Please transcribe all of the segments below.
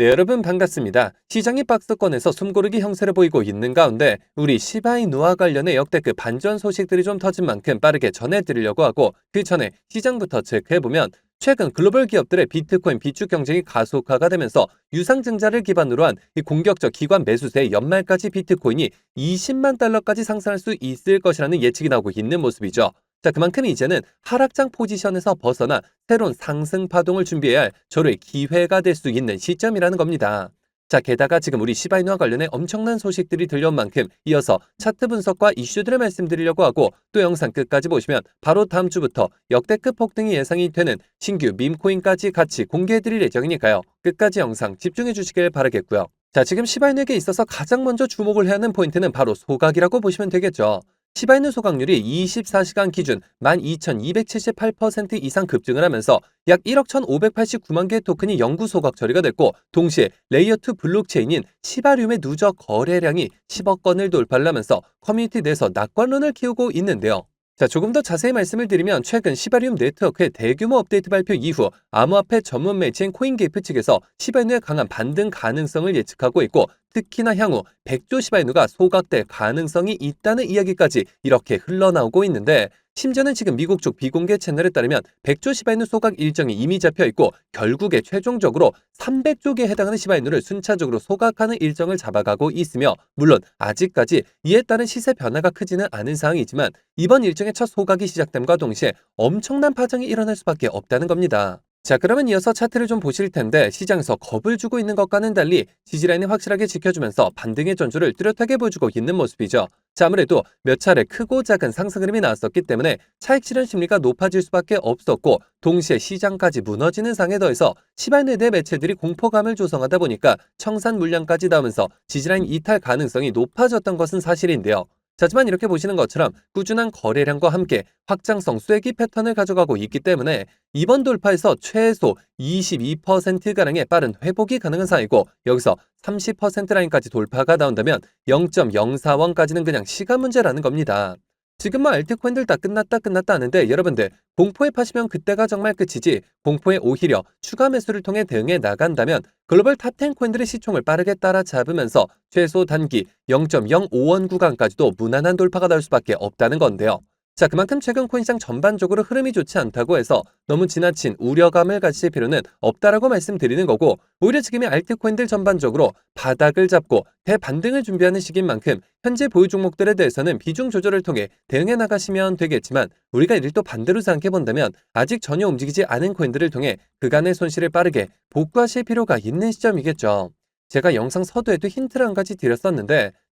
네, 여러분 반갑습니다. 시장이 박스권에서 숨고르기 형세를 보이고 있는 가운데 우리 시바이누와 관련해 역대급 반전 소식들이 좀 터진 만큼 빠르게 전해드리려고 하고 그 전에 시장부터 체크해보면 최근 글로벌 기업들의 비트코인 비축 경쟁이 가속화가 되면서 유상증자를 기반으로 한이 공격적 기관 매수세의 연말까지 비트코인이 20만 달러까지 상승할 수 있을 것이라는 예측이 나오고 있는 모습이죠. 자, 그만큼 이제는 하락장 포지션에서 벗어나 새로운 상승 파동을 준비해야 할 저로의 기회가 될 수 있는 시점이라는 겁니다. 자, 게다가 지금 우리 시바이누와 관련해 엄청난 소식들이 들려온 만큼 이어서 차트 분석과 이슈들을 말씀드리려고 하고 또 영상 끝까지 보시면 바로 다음 주부터 역대급 폭등이 예상이 되는 신규 밈코인까지 같이 공개해드릴 예정이니까요. 끝까지 영상 집중해 주시길 바라겠고요. 자, 지금 시바이누에게 있어서 가장 먼저 주목을 해야 하는 포인트는 바로 소각이라고 보시면 되겠죠. 시바이누 소각률이 24시간 기준 12,278% 이상 급증을 하면서 약 1억 1,589만 개의 토큰이 영구 소각 처리가 됐고 동시에 레이어2 블록체인인 시바리움의 누적 거래량이 10억 건을 돌파를 하면서 커뮤니티 내에서 낙관론을 키우고 있는데요. 자, 조금 더 자세히 말씀을 드리면 최근 시바리움 네트워크의 대규모 업데이트 발표 이후 암호화폐 전문 매체인 코인게이프 측에서 시바이누의 강한 반등 가능성을 예측하고 있고 특히나 향후 백조 시바이누가 소각될 가능성이 있다는 이야기까지 이렇게 흘러나오고 있는데 심지어는 지금 미국 쪽 비공개 채널에 따르면 백조 시바이누 소각 일정이 이미 잡혀 있고 결국에 최종적으로 300조개에 해당하는 시바이누를 순차적으로 소각하는 일정을 잡아가고 있으며 물론 아직까지 이에 따른 시세 변화가 크지는 않은 상황이지만 이번 일정의 첫 소각이 시작됨과 동시에 엄청난 파장이 일어날 수밖에 없다는 겁니다. 자, 그러면 이어서 차트를 좀 보실 텐데 시장에서 겁을 주고 있는 것과는 달리 지지라인을 확실하게 지켜주면서 반등의 전주를 뚜렷하게 보여주고 있는 모습이죠. 자, 아무래도 몇 차례 크고 작은 상승 흐름이 나왔었기 때문에 차익 실현 심리가 높아질 수밖에 없었고 동시에 시장까지 무너지는 상에 더해서 시발내대 매체들이 공포감을 조성하다 보니까 청산 물량까지 닿으면서 지지라인 이탈 가능성이 높아졌던 것은 사실인데요. 하지만 이렇게 보시는 것처럼 꾸준한 거래량과 함께 확장성 쐐기 패턴을 가져가고 있기 때문에 이번 돌파에서 최소 22%가량의 빠른 회복이 가능한 사이고 여기서 30% 라인까지 돌파가 나온다면 0.04원까지는 그냥 시간 문제라는 겁니다. 지금 뭐 알트코인들 다 끝났다 끝났다 하는데 여러분들 공포에 파시면 그때가 정말 끝이지 공포에 오히려 추가 매수를 통해 대응해 나간다면 글로벌 탑10 코인들의 시총을 빠르게 따라 잡으면서 최소 단기 0.05원 구간까지도 무난한 돌파가 나올 수밖에 없다는 건데요. 자, 그만큼 최근 코인시장 전반적으로 흐름이 좋지 않다고 해서 너무 지나친 우려감을 가질 필요는 없다라고 말씀드리는 거고 오히려 지금의 알트코인들 전반적으로 바닥을 잡고 대반등을 준비하는 시기인 만큼 현재 보유 종목들에 대해서는 비중 조절을 통해 대응해 나가시면 되겠지만 우리가 이를 또 반대로 생각해 본다면 아직 전혀 움직이지 않은 코인들을 통해 그간의 손실을 빠르게 복구하실 필요가 있는 시점이겠죠. 제가 영상 서두에도 힌트를 한 가지 드렸었는데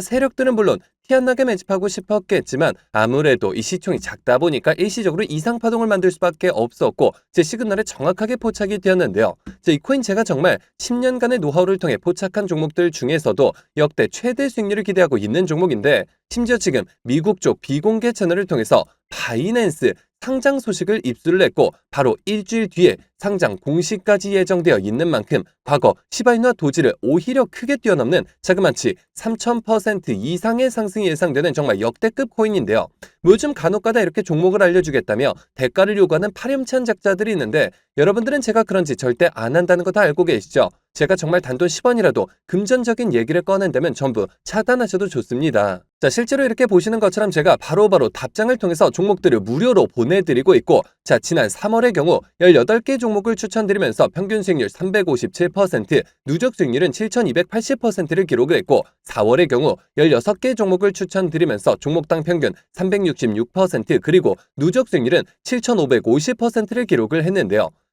세력들은 물론 티안 나게 매집하고 싶었겠지만 아무래도 이 시총이 작다 보니까 일시적으로 이상 파동을 만들 수밖에 없었고 제 시그널에 정확하게 포착이 되었는데요. 자, 이 코인 제가 정말 10년간의 노하우를 통해 포착한 종목들 중에서도 역대 최대 수익률을 기대하고 있는 종목인데 심지어 지금 미국 쪽 비공개 채널을 통해서 바이낸스 상장 소식을 입수를 했고 바로 일주일 뒤에 상장 공시까지 예정되어 있는 만큼 과거 시바이누와 도지를 오히려 크게 뛰어넘는 자그마치 3000% 이상의 상승이 예상되는 정말 역대급 코인인데요. 요즘 간혹가다 이렇게 종목을 알려주겠다며 대가를 요구하는 파렴치한 작자들이 있는데 여러분들은 제가 그런지 절대 안 한다는 거 다 알고 계시죠? 제가 정말 단돈 10원이라도 금전적인 얘기를 꺼낸다면 전부 차단하셔도 좋습니다. 자, 실제로 이렇게 보시는 것처럼 제가 바로바로 바로 답장을 통해서 종목들을 무료로 보내드리고 있고, 자, 지난 3월의 경우 18개 종목을 추천드리면서 평균 수익률 357%, 누적 수익률은 7,280%를 기록을 했고, 4월의 경우 16개 종목을 추천드리면서 종목당 평균 366%, 그리고 누적 수익률은 7,550%를 기록을 했는데요.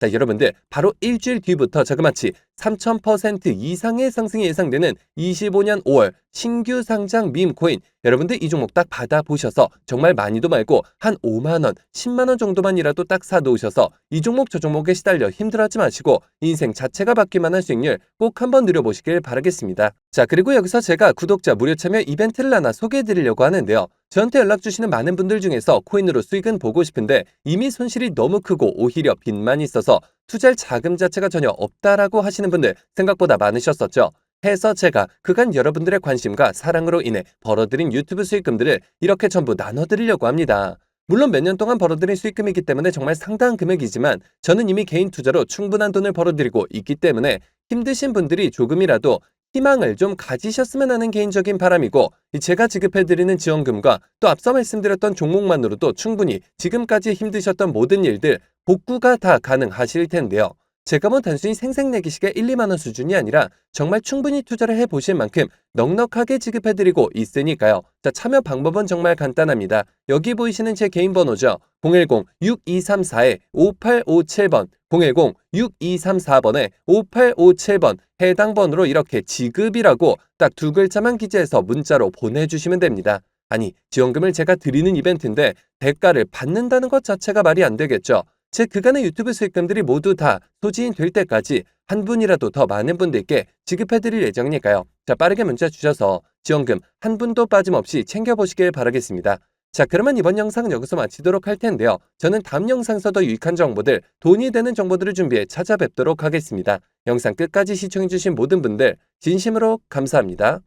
자, 여러분들 바로 일주일 뒤부터 자그마치 3000% 이상의 상승이 예상되는 25년 5월 신규 상장 밈 코인 여러분들 이 종목 딱 받아보셔서 정말 많이도 말고 한 5만원, 10만원 정도만이라도 딱 사놓으셔서 이 종목 저 종목에 시달려 힘들어하지 마시고 인생 자체가 바뀔 만한 수익률 꼭 한번 누려보시길 바라겠습니다. 자 그리고 여기서 제가 구독자 무료 참여 이벤트를 하나 소개해드리려고 하는데요. 저한테 연락 주시는 많은 분들 중에서 코인으로 수익은 보고 싶은데 이미 손실이 너무 크고 오히려 빚만 있어서 투자할 자금 자체가 전혀 없다라고 하시는 분들 생각보다 많으셨었죠. 해서 제가 그간 여러분들의 관심과 사랑으로 인해 벌어들인 유튜브 수익금들을 이렇게 전부 나눠드리려고 합니다. 물론 몇 년 동안 벌어들인 수익금이기 때문에 정말 상당한 금액이지만 저는 이미 개인 투자로 충분한 돈을 벌어들이고 있기 때문에 힘드신 분들이 조금이라도 희망을 좀 가지셨으면 하는 개인적인 바람이고 제가 지급해드리는 지원금과 또 앞서 말씀드렸던 종목만으로도 충분히 지금까지 힘드셨던 모든 일들 복구가 다 가능하실 텐데요. 뭐 단순히 생색내기식의 1, 2만 원 수준이 아니라 정말 충분히 투자를 해보실 만큼 넉넉하게 지급해드리고 있으니까요. 자, 참여 방법은 정말 간단합니다. 여기 보이시는 제 개인 번호죠. 010-6234-5857번 010-6234번에 5857번 해당 번호로 이렇게 지급이라고 딱 두 글자만 기재해서 문자로 보내주시면 됩니다. 아니, 지원금을 제가 드리는 이벤트인데 대가를 받는다는 것 자체가 말이 안 되겠죠. 제 그간의 유튜브 수익금들이 모두 다 소지인 될 때까지 한 분이라도 더 많은 분들께 지급해드릴 예정이니까요. 자, 빠르게 문자 주셔서 지원금 한 분도 빠짐없이 챙겨보시길 바라겠습니다. 자, 그러면 이번 영상은 여기서 마치도록 할 텐데요. 저는 다음 영상에서 더 유익한 정보들, 돈이 되는 정보들을 준비해 찾아뵙도록 하겠습니다. 영상 끝까지 시청해주신 모든 분들, 진심으로 감사합니다.